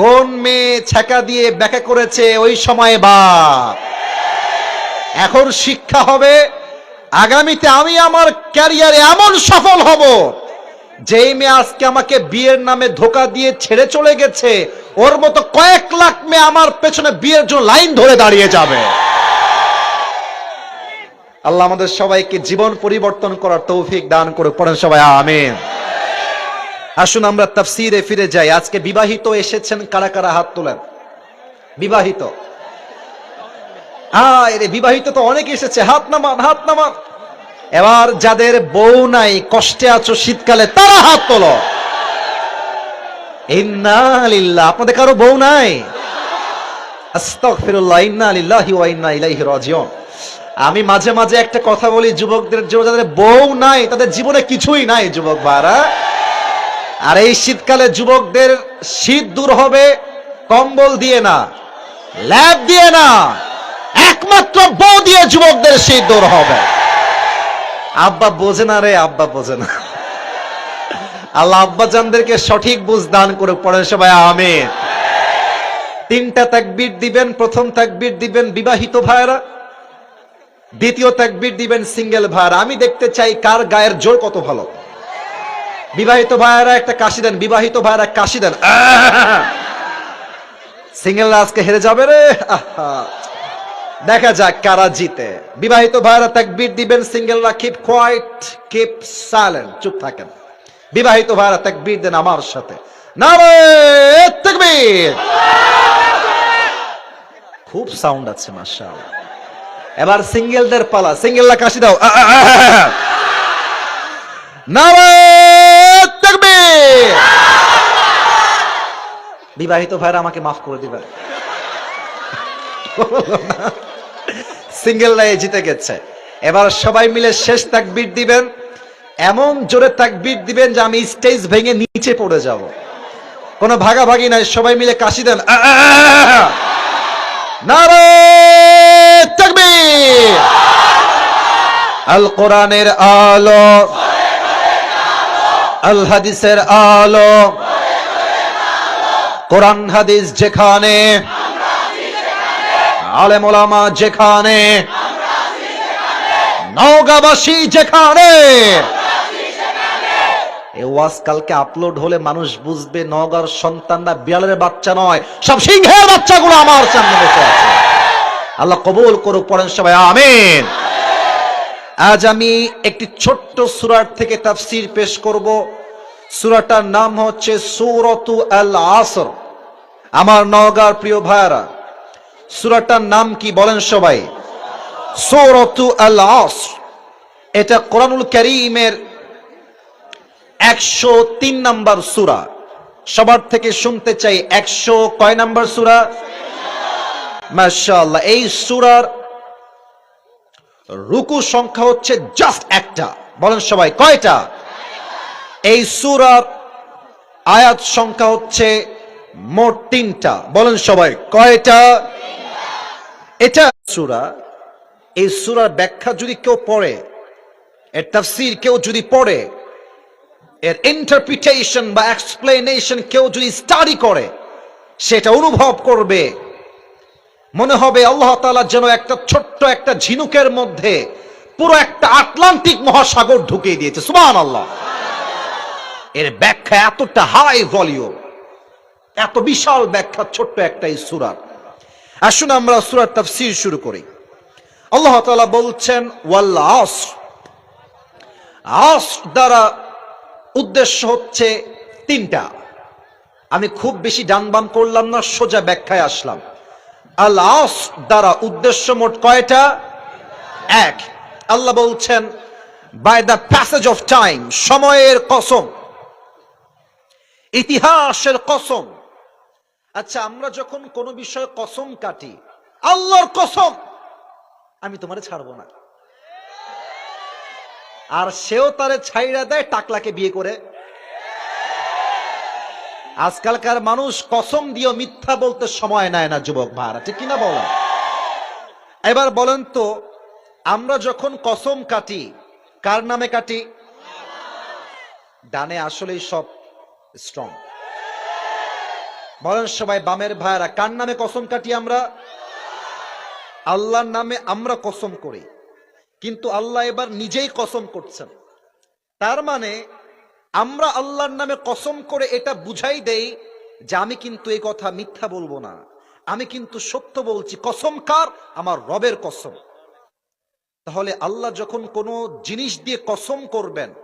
কোন মেয়ে ছ্যাঁকা দিয়ে ব্যাখ্যা করেছে ওই সময় বা? এখন শিক্ষা হবে, আগামীতে আমি আমার ক্যারিয়ারে এমন সফল হব, যেই মেয়ে আজকে আমাকে বিয়ের নামে ধোকা দিয়ে ছেড়ে চলে গেছে, ওর মতো কয়েক লাখ মেয়ে আমার পেছনে বিয়ের জন্য লাইন ধরে দাঁড়িয়ে যাবে। আল্লাহ আমাদের সবাইকে জীবন পরিবর্তন করার তৌফিক দান করে পড়েন সবাই, আমিন। আসুন আমরা তাফসিরে ফিরে যাই। আজকে বিবাহিত এসেছেন কারা কারা হাত তোলেন? বিবাহিত। আয় রে, বিবাহিত তো অনেক এসেছে। হাত নামান হাত নামান। এবার যাদের বউ নাই, কষ্টে আছো শীতকালে, তারা হাত তোলো। ইন্না লিল্লাহ, আপনাদের কারও বউ নাই? আমি মাঝে মাঝে একটা কথা বলি, যুবকদের, যাদের বউ নাই, তাদের জীবনে কিছুই নাই, যুবক ভাইরা। আর এই শীতকালে যুবকদের শীত দূর হবে, কম্বল দিয়ে না, ল্যাব দিয়ে না, একমাত্র বউ দিয়ে যুবকদের শীত দূর হবে। আব্বা বোঝে না রে, আব্বা বোঝে না। আল্লাহ আব্বা জানদেরকে সঠিক বুঝ দান করে পড়েন সবাই, আমিন। তিনটা তাকবীর দিবেন, প্রথম তাকবীর দিবেন বিবাহিত ভাইরা দ্বিতীয় তাকবীর দিবেন সিঙ্গেল ভাইরা আমি দেখতে চাই কার গায়ের জোর কত ভালো। বিবাহিত ভাইয়েরা একটা কাশি দেন, বিবাহিত ভাইয়েরা কাশি দেন। সিঙ্গেল আজকে হেরে যাবে রে দেখা যাক কারা জিতে। বিবাহিত ভাইয়েরা তাকবীর দিবেন, সিঙ্গেলরা কিপ কোয়াইট কিপ সাইলেন্ট চুপ থাকেন। বিবাহিত ভাইয়েরা তাকবীর দেন আমার সাথে। নারে, তাকবীর! খুব সাউন্ড আছে, মাশাআল্লাহ। এবার সিঙ্গেলদের পালা, সিঙ্গেলরা কাশি দাও। নারে তাকবীর বিবাহিত ভাইরা আমাকে মাফ করে দিবেন সিঙ্গেল রায়ে জিতে গেছে। এবার সবাই মিলে শেষ তাকবীর দিবেন। এমন জোরে তাকবীর দিবেন যে আমি স্টেজ ভেঙে নিচে পড়ে যাব। কোনো ভাগাভাগি নাই, সবাই মিলে কাশি দেন। আল কোরআনের আলো, আল হাদিসের আলো। কোরআন, হাদিস যেখানে, আলেম ওলামা যেখানে, নওগাঁবাসী যেখানে। এই ওয়াজ কালকে আপলোড হলে মানুষ বুঝবে নওগাঁর সন্তানরা বিড়ালের বাচ্চা নয়, সব সিংহের বাচ্চাগুলো আমার সামনে বসে আছে। আল্লাহ কবুল করুক, পড়েন সবাই, আমিন। আজ আমি একটি ছোট্ট সুরার থেকে তাফসির পেশ করব। সুরাটার নাম হচ্ছে সূরাতু আল আসর আমার নওগাঁর প্রিয় ভাইয়ারা, সুরাটার নাম কি বলেন সবাই? সৌরতু আল আসর এটা কোরআনুল করিমের একশো তিন নাম্বার সুরা। সবার থেকে শুনতে চাই একশো কয় নাম্বার সুরা? মাশাআল্লাহ, এই সুরার রুকু সংখ্যা হচ্ছে জাস্ট একটা। বলেন সবাই, কয়টা? এই সুরার আয়াত সংখ্যা হচ্ছে মোট তিনটা। বলেন সবাই, কয়টা? এটা সুরা। এই সুরার ব্যাখ্যা যদি কেউ পড়ে, এর তাফসির কেউ যদি পড়ে, এর ইন্টারপ্রিটেশন বা এক্সপ্লেনেশন কেউ যদি স্টাডি করে, সেটা অনুভব করবে। মনে হবে আল্লাহ তাআলা যেন একটা ছোট্ট একটা ঝিনুকের মধ্যে পুরো একটা আটলান্টিক মহাসাগর ঢুকিয়ে দিয়েছে। সুবহান আল্লাহ এর ব্যাখ্যা এতটা হাই ভলিউম এত বিশাল ব্যাখ্যা, ছোট্ট একটা এই সুরার আসুন আমরা সুরার তাফসির শুরু করি। আল্লাহ তালা বলছেন, ওয়াল আসর আসর দ্বারা উদ্দেশ্য হচ্ছে তিনটা। আমি খুব বেশি ডান বাম করলাম না, সোজা ব্যাখ্যায় আসলাম। আল আস দ্বারা উদ্দেশ্য মোট কয়টা? এক। আল্লাহ বলছেন by the passage of time সময়ের কসম। ইতিহাসের কসম। আচ্ছা আমরা যখন কোনো বিষয়ে কসম কাটি, আল্লাহর কসম, আমি তোমারে ছাড়বো না। আর সেও তারে ছাইড়া দেয়, টাকলাকে বিয়ে করে। আজকালকার মানুষ কসম দিয়ে মিথ্যা বলতে সময় নেয় না, যুবক ভাড়া ঠিক কিনা বলেন? এবার বলেন তো, আমরা যখন কসম কাটি, কার নামে কাটি? ডানে আসলেই সব স্ট্রং বলেন সবাই, বামের ভাইয়েরা, কার নামে কসম কাটি আমরা? আল্লাহর নামে আমরা কসম করি। কিন্তু আল্লাহ এবার নিজেই কসম করছেন। তার মানে আমরা আল্লাহর নামে কসম করে এটা বুঝাই দেই যে আমি কিন্তু এই কথা মিথ্যা বলব না। আমি কিন্তু সত্য বলছি। কসম কার? আমার রবের কসম। তাহলে আল্লাহ যখন কোনো জিনিস দিয়ে কসম করবেন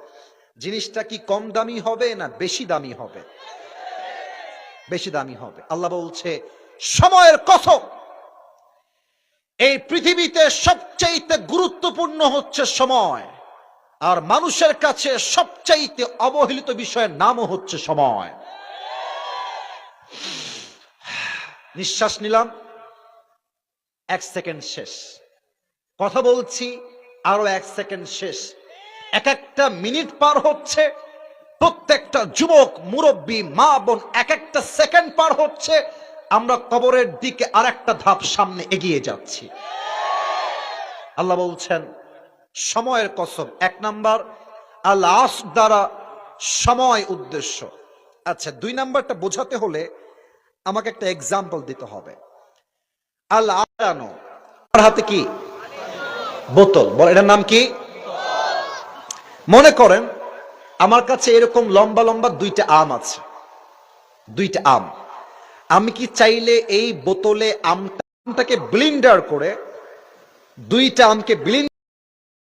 জিনিসটা কি কম দামি হবে না বেশি দামি হবে? বেশি দামি হবে। আল্লাহ বলছে, সময়ের কসম এই পৃথিবীতে সবচাইতে গুরুত্বপূর্ণ হচ্ছে সময়। আর মানুষের কাছে সবচাইতে অবহেলিত বিষয়ের নামও হচ্ছে সময়। নিঃশ্বাস নিলাম। এক সেকেন্ড শেষ। কথা বলছি, আরও এক সেকেন্ড শেষ। এক একটা মিনিট পার হচ্ছে, প্রত্যেকটা যুবক, মুরব্বী, মা বোন এক একটা সেকেন্ড পার হচ্ছে, আমরা কবরের দিকে আর একটা ধাপ সামনে এগিয়ে যাচ্ছি। আল্লাহ বলছেন, সময়ের কসম, এক নাম্বার আল্লাহ দ্বারা সময় উদ্দেশ্য। আচ্ছা দুই নাম্বারটা বোঝাতে হলে আমাকে একটা এক্সাম্পল দিতে হবে। আল্লাহ হাতে কি? বোতল। বল, এটার নাম কি? মনে করেন, আমার কাছে এরকম লম্বা লম্বা দুইটা আম আছে। দুইটা আম। আমি কি চাইলে এই বোতলে আমটাকে ব্লিন্ডার করে দুইটা আমকে ব্লিন্ড